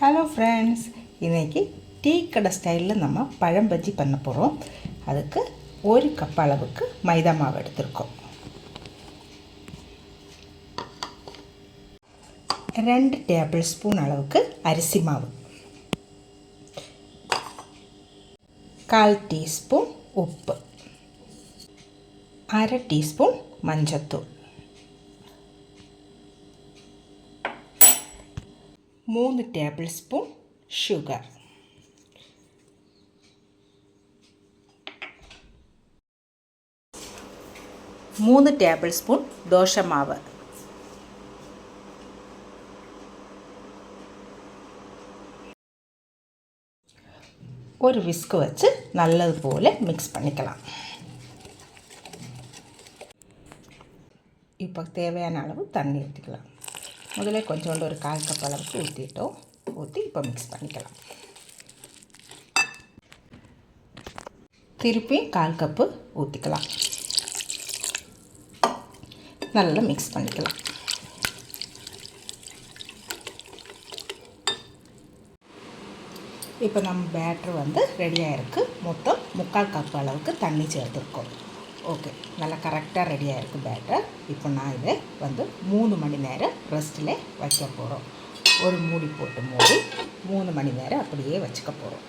Hello friends இன்றைக்கி tea கடை ஸ்டைலில் நம்ம பழம் பஜ்ஜி பண்ண போகிறோம் அதுக்கு ஒரு கப் அளவுக்கு மைதா மாவு எடுத்திருக்கோம். ரெண்டு டேபிள் ஸ்பூன் அளவுக்கு அரிசி மாவு. கால் டீஸ்பூன் உப்பு. அரை டீஸ்பூன் மஞ்சத்தூள். மூணு டேபிள் ஸ்பூன் சுகர் மூணு டேபிள் ஸ்பூன் தோசை மாவு ஒரு விஸ்கு வச்சு நல்லது போல் மிக்ஸ் பண்ணிக்கலாம் இப்போ தேவையான அளவு தண்ணி ஊற்றிக்கலாம் முதல்ல கொஞ்சோண்டு ஒரு கால் கப் அளவுக்கு ஊற்றிட்டோம் ஊற்றி இப்போ மிக்ஸ் பண்ணிக்கலாம். திருப்பி கால் கப்பு ஊற்றிக்கலாம் நல்லா மிக்ஸ் பண்ணிக்கலாம். இப்போ நம்ம பேட்ரு வந்து ரெடியாக இருக்குது மொத்தம் முக்கால் கப் அளவுக்கு தண்ணி சேர்த்துருக்கோம். ஓகே நல்லா கரெக்டாக ரெடியாக இருக்குது பேட்டர் இப்போ நான் இதை வந்து மூணு மணி நேரம் ரெஸ்ட்டில் வைக்க போகிறோம் ஒரு மூடி போட்டு மூடி மூணு மணி நேரம் அப்படியே வச்சுக்க போகிறோம்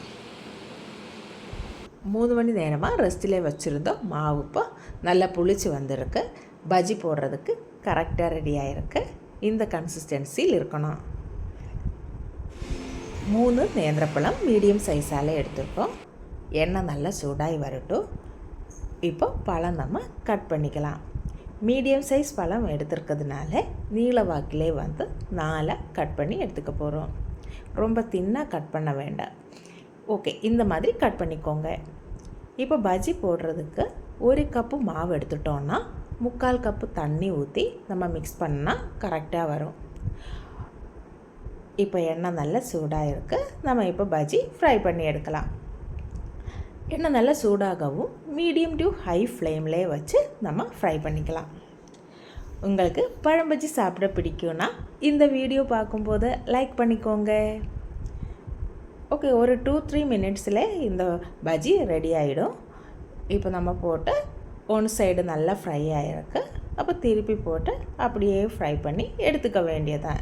மூணு மணி நேரமாக ரெஸ்ட்டில் வச்சுருந்தோம் மாவு இப்போ நல்லா புளிச்சு வந்திருக்கு. பஜ்ஜி போடுறதுக்கு கரெக்டாக ரெடியாக இருக்குது இந்த கன்சிஸ்டன்சியில் இருக்கணும். மூணு நேந்திரப்பழம் மீடியம் சைஸால் எடுத்துருக்கோம். எண்ணெய் நல்லா சூடாகி வரட்டும். இப்போ பழம் நம்ம கட் பண்ணிக்கலாம். மீடியம் சைஸ் பழம் எடுத்துருக்கிறதுனால நீல வாக்கிலே வந்து நாலாக கட் பண்ணி எடுத்துக்க போகிறோம் ரொம்ப தின்னாக கட் பண்ண வேண்டாம். ஓகே இந்த மாதிரி கட் பண்ணிக்கோங்க. இப்போ பஜ்ஜி போடுறதுக்கு ஒரு கப்பு மாவு எடுத்துட்டோன்னா முக்கால் கப்பு தண்ணி ஊற்றி நம்ம மிக்ஸ் பண்ணால் கரெக்டாக வரும். இப்போ எண்ணெய் நல்லா சூடாக இருக்குது நம்ம இப்போ பஜ்ஜி ஃப்ரை பண்ணி எடுக்கலாம். எண்ணெய் நல்லா சூடாகவும் மீடியம் டு ஹை ஃப்ளேம்லேயே வச்சு நம்ம ஃப்ரை பண்ணிக்கலாம். உங்களுக்கு பழம்பஜ்ஜி சாப்பிட பிடிக்கும்னா இந்த வீடியோ பார்க்கும்போது லைக் பண்ணிக்கோங்க. ஓகே ஒரு டூ த்ரீ மினிட்ஸில் இந்த பஜ்ஜி ரெடி ஆகிடும் இப்போ நம்ம போட்டு ஒன் சைடு நல்லா ஃப்ரை ஆகிருக்கு அப்போ திருப்பி போட்டு அப்படியே ஃப்ரை பண்ணி எடுத்துக்க வேண்டியதான்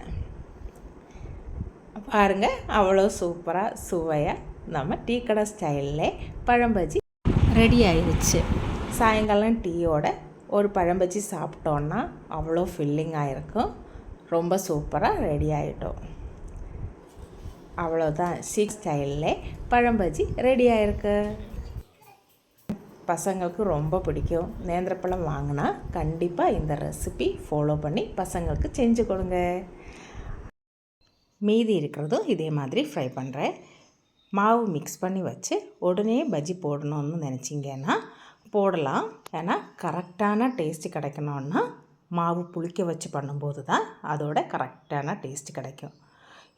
பாருங்கள் அவ்வளோ சூப்பராக சுவையாக நம்ம டீ கடை ஸ்டைலில் பழம்பஜ்ஜி. ரெடி ஆயிடுச்சு சாயங்காலம் டீயோட ஒரு பழம்பஜ்ஜி சாப்பிட்டோன்னா அவ்வளோ ஃபில்லிங்காக இருக்கும் ரொம்ப சூப்பராக ரெடி ஆகிட்டோம் அவ்வளோதான். சீக் ஸ்டைலில் பழம்பஜ்ஜி ரெடி ஆகிருக்கு பசங்களுக்கு ரொம்ப பிடிக்கும். நேந்திரப்பழம் வாங்கினா கண்டிப்பாக இந்த ரெசிபி ஃபாலோ பண்ணி பசங்களுக்கு செஞ்சு கொடுங்க. மீதி இருக்கிறதும் இதே மாதிரி ஃப்ரை பண்ணுறேன் மாவு மிக்ஸ் பண்ணி வச்சு உடனே பஜ்ஜி போடணும்னு நினச்சிங்கன்னா போடலாம். ஏன்னா கரெக்டான டேஸ்ட்டு கிடைக்கணுன்னா மாவு புளிக்க வச்சு பண்ணும்போது தான் அதோட கரெக்டான டேஸ்ட்டு கிடைக்கும்.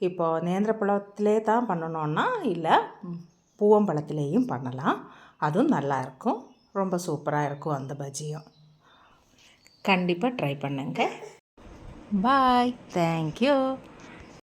இப்போது நேந்திரப்பழத்திலே தான் பண்ணணுன்னா இல்லை பூவம்பழத்துலேயும் பண்ணலாம். அதுவும் நல்லாயிருக்கும் ரொம்ப சூப்பராக இருக்கும் அந்த பஜ்ஜியும். கண்டிப்பாக ட்ரை பண்ணுங்கள் பாய் தேங்க்யூ